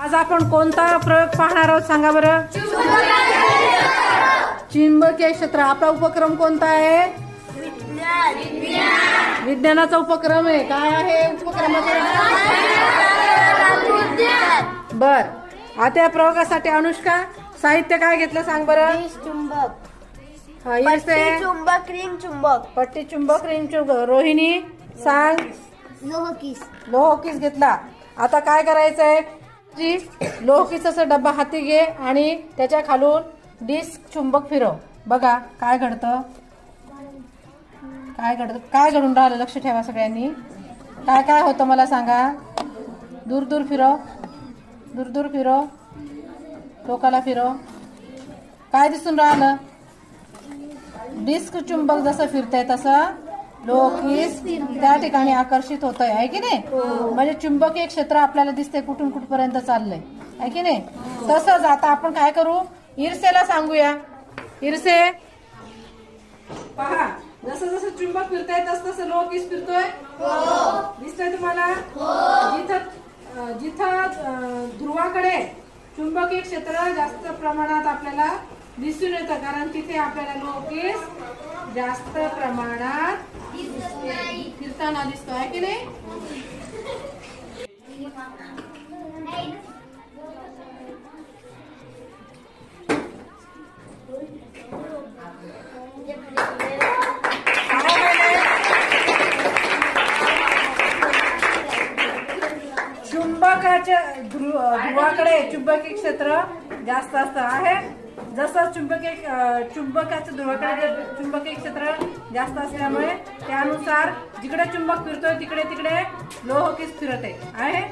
आज आपण कोणता प्रयोग पाहणार आहोत सांगा बरं? चुंबकीय क्षेत्र. आपला उपक्रम कोणता आहे? विज्ञानाचा उपक्रम आहे. काय आहे उपक्रमाचा? बर. आता या प्रयोगासाठी अनुष्का साहित्य काय घेतलं सांग बरं? चुंबक. चुंबक रिंग चुंबक. पट्टी चुंबक रिंग चुंबक. रोहिणी सांग. लोहकीस. लोहकीस घेतला. आता काय करायचंय? जी लोहकिसाचा डब्बा हाती घे आणि त्याच्या खालून डिस्क चुंबक फिरव. बघा काय घडतं? काय घडतं? काय घडून राहिलं? लक्ष ठेवा सगळ्यांनी. काय काय होतं मला सांगा? दूर दूर फिरव. दूर दूर फिरव. टोकाला फिरव. काय दिसून राहिलं? डिस्क चुंबक जसं फिरतंय तसं लोकीस त्या ठिकाणी आकर्षित होत आहे की नाही? म्हणजे चुंबकीय क्षेत्र आपल्याला दिसते कुठून कुठपर्यंत चाललंय आहे की नाही? तसंच आता आपण काय करू? इरसेला सांगूया. इरसे. पहा जसं जसं चुंबक फिरतंय तस तसं लोकीस फिरतोय. दिसतंय तुम्हाला? जिथं अं, जिथं अं, ध्रुवाकडे चुंबकीय क्षेत्र जास्त प्रमाणात आपल्याला दिसून येतं कारण तिथे आपल्याला लोकेस जास्त प्रमाणात फिरताना दिसतो आहे की नाही? चुंबकाच्या ध्रुव ध्रुवाकडे चुंबकीय क्षेत्र जास्त असतं. आहे. जसं चुंबकीय चुंबकाच्या ध्रुवाकडे चुंबकीय क्षेत्र जास्त असल्यामुळे त्यानुसार जिकडे चुंबक फिरतोय तिकडे तिकडे लोहकीस फिरत आहे?